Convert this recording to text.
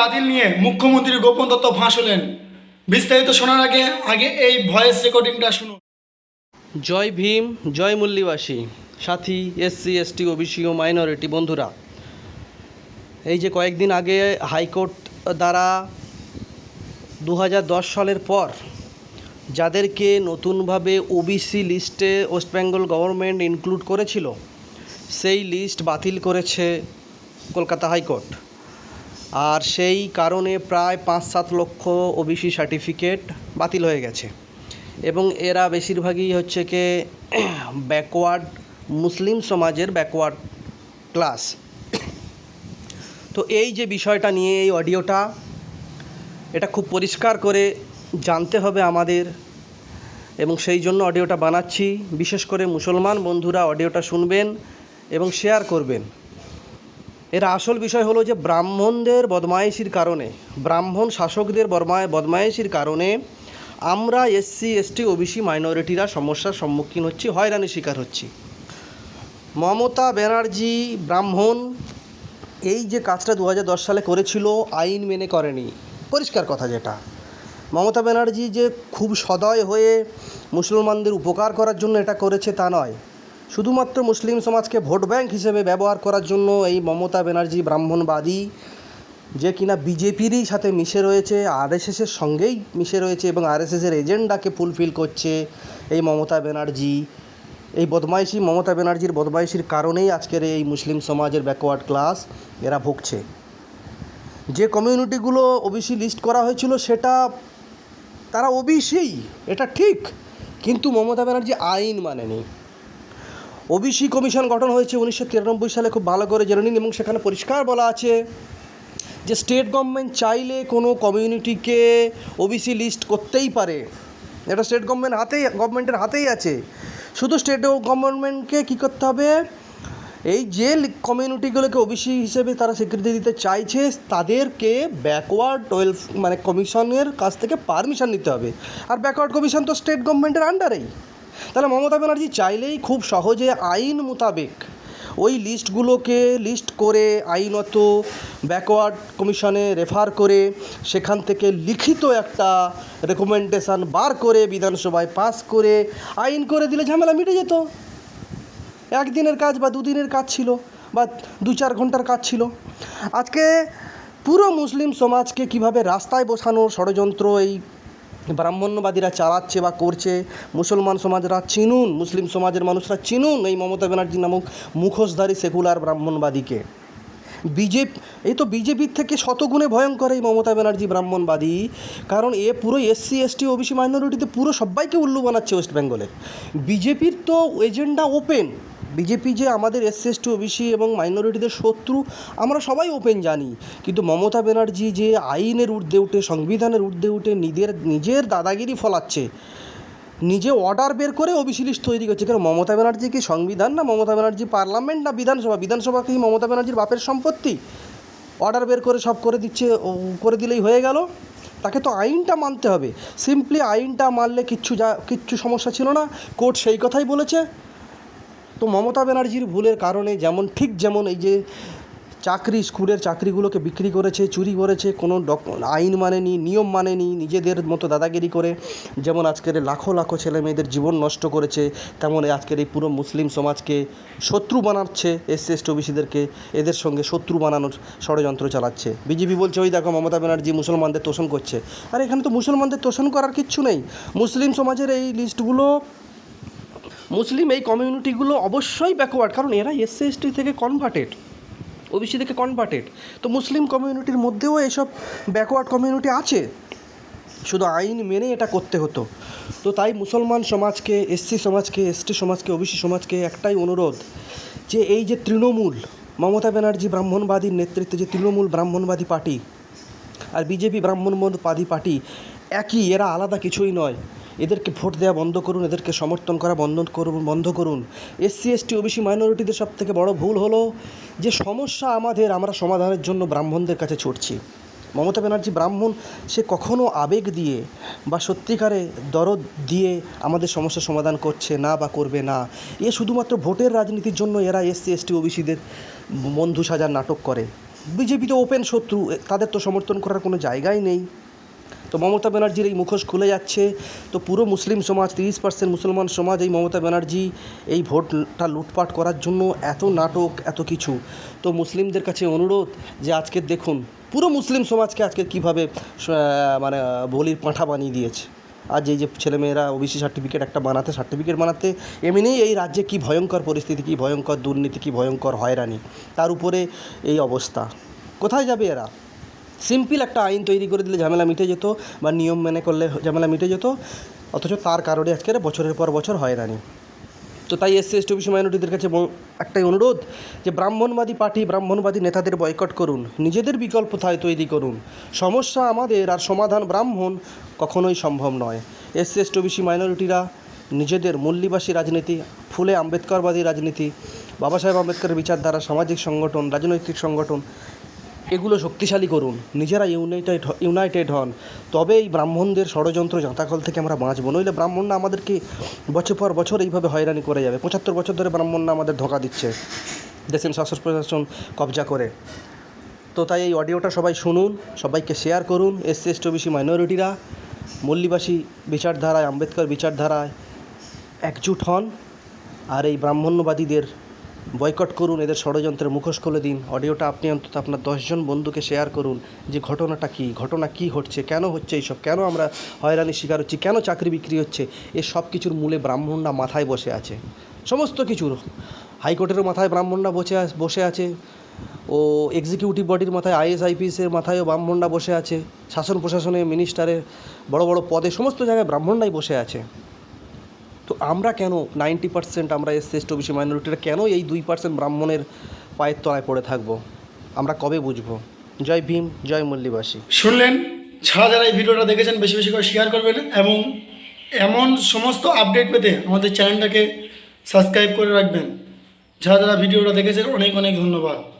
বাতিল নিয়ে মুখ্যমন্ত্রীর গোপন তথ্য ফাঁস হলেন। বিস্তারিত শোনার আগে আগে এই ভয়েস রেকর্ডিংটা শুনুন। জয় ভীম, জয় মূল্যবাসী। সাথী, এসসি, এসটি, ওবিসি ও মাইনরিটি বন্ধুরা, এই যে কয়েকদিন আগে হাইকোর্ট দ্বারা দু হাজার দশ সালের পর যাদেরকে নতুনভাবে ওবিসি লিস্টে ওয়েস্ট বেঙ্গল গভর্নমেন্ট ইনক্লুড করেছিল, সেই লিস্ট বাতিল করেছে কলকাতা হাইকোর্ট। আর সেই কারণে প্রায় পাঁচ সাত লক্ষ ওবিসি সার্টিফিকেট বাতিল হয়ে গেছে। এবং এরা বেশিরভাগই হচ্ছে কি ব্যাকওয়ার্ড মুসলিম সমাজের ব্যাকওয়ার্ড ক্লাস তো এই যে বিষয়টা নিয়ে এই অডিওটা, এটা খুব পরিষ্কার করে জানতে হবে আমাদের। এবং সেই জন্য অডিওটা বানাচ্ছি। বিশেষ করে মুসলমান বন্ধুরা অডিওটা শুনবেন এবং শেয়ার করবেন। এর আসল বিষয় হলো যে ব্রাহ্মণদের বদমায়েশির কারণে, ব্রাহ্মণ শাসকদের বদমায় বদমাইশির কারণে আমরা এসসি এসটি ওবিসি মাইনরিটিরা সমস্যার সম্মুখীন হচ্ছি, হয়রানির শিকার হচ্ছি। মমতা ব্যানার্জি ব্রাহ্মণ এই যে কাজটা দু হাজার দশ সালে করেছিল, আইন মেনে করেনি। পরিষ্কার কথা যেটা। মমতা ব্যানার্জি যে খুব সদয় হয়ে মুসলমানদের উপকার করার জন্য এটা করেছে তা নয়। শুধুমাত্র মুসলিম সমাজকে ভোট ব্যাংক হিসেবে ব্যবহার করার জন্য এই মমতা ব্যানার্জি ব্রাহ্মণবাদী, যে কিনা বিজেপিরই সাথে মিশে রয়েছে, আরএসএসের সঙ্গেই মিশে রয়েছে এবং আরএসএসের এজেন্ডাকে ফুলফিল করছে এই মমতা ব্যানার্জি। এই বদমাইশি, মমতা ব্যানার্জির বদমাইশির কারণেই আজকের এই মুসলিম সমাজের ব্যাকওয়ার্ড ক্লাস এরা ভুগছে। যে কমিউনিটিগুলো ওবিসি লিস্ট করা হয়েছিল সেটা তারা ওবিসি এটা ঠিক, কিন্তু মমতা ব্যানার্জি আইন মানেনি। ওবিসি কমিশন গঠন হয়েছে উনিশশো তিরানব্বই সালে, খুব ভালো করে জেনে নিন এবং সেখানে পরিষ্কার বলা আছে যে স্টেট গভর্নমেন্ট চাইলে কোনো কমিউনিটিকে ওবিসি লিস্ট করতেই পারে। এটা স্টেট গভর্নমেন্ট হাতেই গভর্নমেন্টের হাতেই আছে। শুধু স্টেট গভর্নমেন্টকে কী করতে হবে? এই যে কমিউনিটিগুলোকে ওবিসি হিসেবে তারা স্বীকৃতি দিতে চাইছে, তাদেরকে ব্যাকওয়ার্ড ওয়েলফ মানে কমিশনের কাছ থেকে পারমিশন নিতে হবে। আর ব্যাকওয়ার্ড কমিশন তো স্টেট গভর্নমেন্টের আন্ডারেই তাহলে মমতা ব্যানার্জি চাইলেই খুব সহজে আইন মোতাবেক ওই লিস্টগুলোকে লিস্ট করে আইনত ব্যাকওয়ার্ড কমিশনে রেফার করে সেখান থেকে লিখিত একটা রেকমেন্ডেশন বার করে বিধানসভায় পাস করে আইন করে দিলে ঝামেলা মিটে যেত। একদিনের কাজ বা দুদিনের কাজ ছিল বা দু চার ঘণ্টার কাজ ছিল। আজকে পুরো মুসলিম সমাজকে কীভাবে রাস্তায় বসানোর ষড়যন্ত্র, এই ব্রাহ্মণ্যবাদীরা চালাচ্ছে বা করছে, মুসলমান সমাজরা চিনুন, মুসলিম সমাজের মানুষরা চিনুন এই মমতা ব্যানার্জি নামক মুখোশধারী সেকুলার ব্রাহ্মণবাদীকে। বিজেপি, এই তো বিজেপির থেকে শতগুণে ভয়ঙ্কর এই মমতা ব্যানার্জি ব্রাহ্মণবাদী, কারণ এ পুরো এসসি, এসটি, ওবিসি, মাইনরিটিতে পুরো সবাইকে উল্লু বানাচ্ছে ওয়েস্ট বেঙ্গলে। বিজেপির তো এজেন্ডা ওপেন বিজেপি যে আমাদের এসসি এসটি ওবিসি এবং মাইনরিটিদের শত্রু, আমরা সবাই ওপেন জানি। কিন্তু মমতা ব্যানার্জি যে আইনের ঊর্ধ্বে উঠে, সংবিধানের ঊর্ধ্বে উঠে নিজের নিজের দাদাগিরি ফলাচ্ছে, নিজে অর্ডার বের করে ওবিসি লিস্ট তৈরি করছে। কেন মমতা ব্যানার্জি কি সংবিধান না মমতা ব্যানার্জি পার্লামেন্ট না বিধানসভা? বিধানসভা কি মমতা ব্যানার্জির বাপের সম্পত্তি? অর্ডার বের করে সব করে দিচ্ছে করে দিলেই হয়ে গেল। তাকে তো আইনটা মানতে হবে। সিম্পলি আইনটা মানলে কিচ্ছু যা, কিচ্ছু সমস্যা ছিল না। কোর্ট সেই কথাই বলেছে। তো মমতা ব্যানার্জির ভুলের কারণে যেমন, ঠিক যেমন এই যে চাকরি, স্কুলের চাকরিগুলোকে বিক্রি করেছে, চুরি করেছে, কোনো ডক, আইন মানেনি, নিয়ম মানেনি, নিজেদের মতো দাদাগিরি করে যেমন আজকের লাখো লাখো ছেলে মেয়েদের জীবন নষ্ট করেছে তেমন আজকের এই পুরো মুসলিম সমাজকে শত্রু বানাচ্ছে এসসি এসটি ওবিসিদেরকে, এদের সঙ্গে শত্রু বানানোর ষড়যন্ত্র চালাচ্ছে। বিজেপি বলছে, ওই দেখো, মমতা ব্যানার্জি মুসলমানদের তোষণ করছে। আর এখানে তো মুসলমানদের তোষণ করার কিচ্ছু নেই। মুসলিম সমাজের এই লিস্টগুলো মুসলিম এই কমিউনিটিগুলো অবশ্যই ব্যাকওয়ার্ড কারণ এরা এসসি এসটি থেকে কনভার্টেড ওবিসি থেকে কনভার্টেড তো মুসলিম কমিউনিটির মধ্যেও এসব ব্যাকওয়ার্ড কমিউনিটি আছে। শুধু আইন মেনে এটা করতে হতো। তো তাই মুসলমান সমাজকে এসসি সমাজকে এসটি সমাজকে ওবিসি সমাজকে একটাই অনুরোধ যে এই যে তৃণমূল, মমতা ব্যানার্জি ব্রাহ্মণবাদীর নেতৃত্বে যে তৃণমূল ব্রাহ্মণবাদী পার্টি আর বিজেপি ব্রাহ্মণবাদী পার্টি, একই, এরা আলাদা কিছুই নয়। এদেরকে ভোট দেওয়া বন্ধ করুন, এদেরকে সমর্থন করা বন্ধ করুন বন্ধ করুন। এসসি এসটি ওবিসি মাইনরিটিদের সব থেকে বড় ভুল হলো যে সমস্যা আমাদের, আমরা সমাধানের জন্য ব্রাহ্মণদের কাছে ছুটছি। মমতা ব্যানার্জি ব্রাহ্মণ, সে কখনো আবেগ দিয়ে বা সত্যিকারে দরদ দিয়ে আমাদের সমস্যার সমাধান করছে না বা করবে না। এ শুধুমাত্র ভোটের রাজনীতির জন্য এরা এসসি এসটি ওবিসিদের বন্ধু সাজার নাটক করে। বিজেপি তো ওপেন শত্রু তাদের তো সমর্থন করার কোনো জায়গাই নেই। তো মমতা ব্যানার্জির এই মুখোশ খুলে যাচ্ছে। তো পুরো মুসলিম সমাজ, তিরিশ পার্সেন্ট মুসলমান সমাজ এই মমতা ব্যানার্জি এই ভোটটা লুটপাট করার জন্য এত নাটক, এত কিছু। তো মুসলিমদের কাছে অনুরোধ যে আজকে দেখুন, পুরো মুসলিম সমাজকে আজকে কীভাবে মানে বলির পাঁঠা বানিয়ে দিয়েছে। আজ এই যে ছেলেমেয়েরা ওবিসি সার্টিফিকেট একটা বানাতে সার্টিফিকেট বানাতে এমনিই এই রাজ্যে কী ভয়ঙ্কর পরিস্থিতি, কী ভয়ঙ্কর দুর্নীতি, কি ভয়ঙ্কর হয়রানি, তার উপরে এই অবস্থা। কোথায় যাবে এরা? সিম্পল একটা আইন তৈরি করে দিলে ঝামেলা মিটে যেত বা নিয়ম মেনে করলে ঝামেলা মিটে যেত, অথচ তার কারণে আজকের বছরের পর বছর হয়রানি তো তাই এসসি এসটি ওবিসি মাইনরিটিদের কাছে একটাই অনুরোধ যে ব্রাহ্মণবাদী পার্টি, ব্রাহ্মণবাদী নেতাদের বয়কট করুন, নিজেদের বিকল্প তাই তৈরি করুন। সমস্যা আমাদের আর সমাধান ব্রাহ্মণ কখনোই সম্ভব নয়। এসসি এসটি ওবিসি মাইনরিটিরা নিজেদের মূল্যবাসী রাজনীতি, ফুলে আম্বেদকরবাদী রাজনীতি, বাবা সাহেব আম্বেদকরের বিচারধারা, সামাজিক সংগঠন, রাজনৈতিক সংগঠন এগুলো শক্তিশালী করুন। নিজেরা ইউনাইটেড ইউনাইটেড হন। তবে এই ব্রাহ্মণদের ষড়যন্ত্র জাঁতাকল থেকে আমরা বাঁচবো। নইলে ব্রাহ্মণরা আমাদেরকে বছর পর বছর এইভাবে হয়রানি করে যাবে। পঁচাত্তর বছর ধরে ব্রাহ্মণরা আমাদের ধোকা দিচ্ছে। দেশের শাসন প্রশাসন কবজা করে। তো তাই এই অডিওটা সবাই শুনুন, সবাইকে শেয়ার করুন। এসসি এসটি ওবিসি মাইনরিটিরা মল্লিবাসী বিচারধারায়, আম্বেদকর বিচারধারায় একজুট হন। আর এই ব্রাহ্মণ্যবাদীদের বয়কট করুন, এদের ষড়যন্ত্রের মুখোশ খুলে দিন। অডিওটা আপনি অন্তত আপনার দশজন বন্ধুকে শেয়ার করুন যে ঘটনাটা কী, ঘটনা কী ঘটছে, কেন হচ্ছে এইসব, কেন আমরা হয়রানির শিকার হচ্ছি, কেন চাকরি বিক্রি হচ্ছে, এ সব কিছুর মূলে ব্রাহ্মণরা মাথায় বসে আছে। সমস্ত কিছুর। হাইকোর্টেরও মাথায় ব্রাহ্মণরা বসে বসে আছে। ও এক্সিকিউটিভ বডির মাথায় আইএস আইপিএসের মাথায়ও ব্রাহ্মণরা বসে আছে। শাসন প্রশাসনে মিনিস্টারের বড় বড় পদে সমস্ত জায়গায় ব্রাহ্মণরাই বসে আছে। আমরা কেন নাইনটি পার্সেন্ট আমরা এস এসটি ওবিসি মাইনরিটিরা কেন এই দুই পার্সেন্ট ব্রাহ্মণের পায়ের তলায় পড়ে থাকব? আমরা কবে বুঝব? জয় ভীম, জয় মল্লিবাসী। শুনলেন? যারা যারা এই ভিডিওটা দেখেছেন, বেশি বেশি করে শেয়ার করবেন এবং এমন সমস্ত আপডেট পেতে আমাদের চ্যানেলটাকে সাবস্ক্রাইব করে রাখবেন। যারা যারা ভিডিওটা দেখেছেন, অনেক অনেক ধন্যবাদ।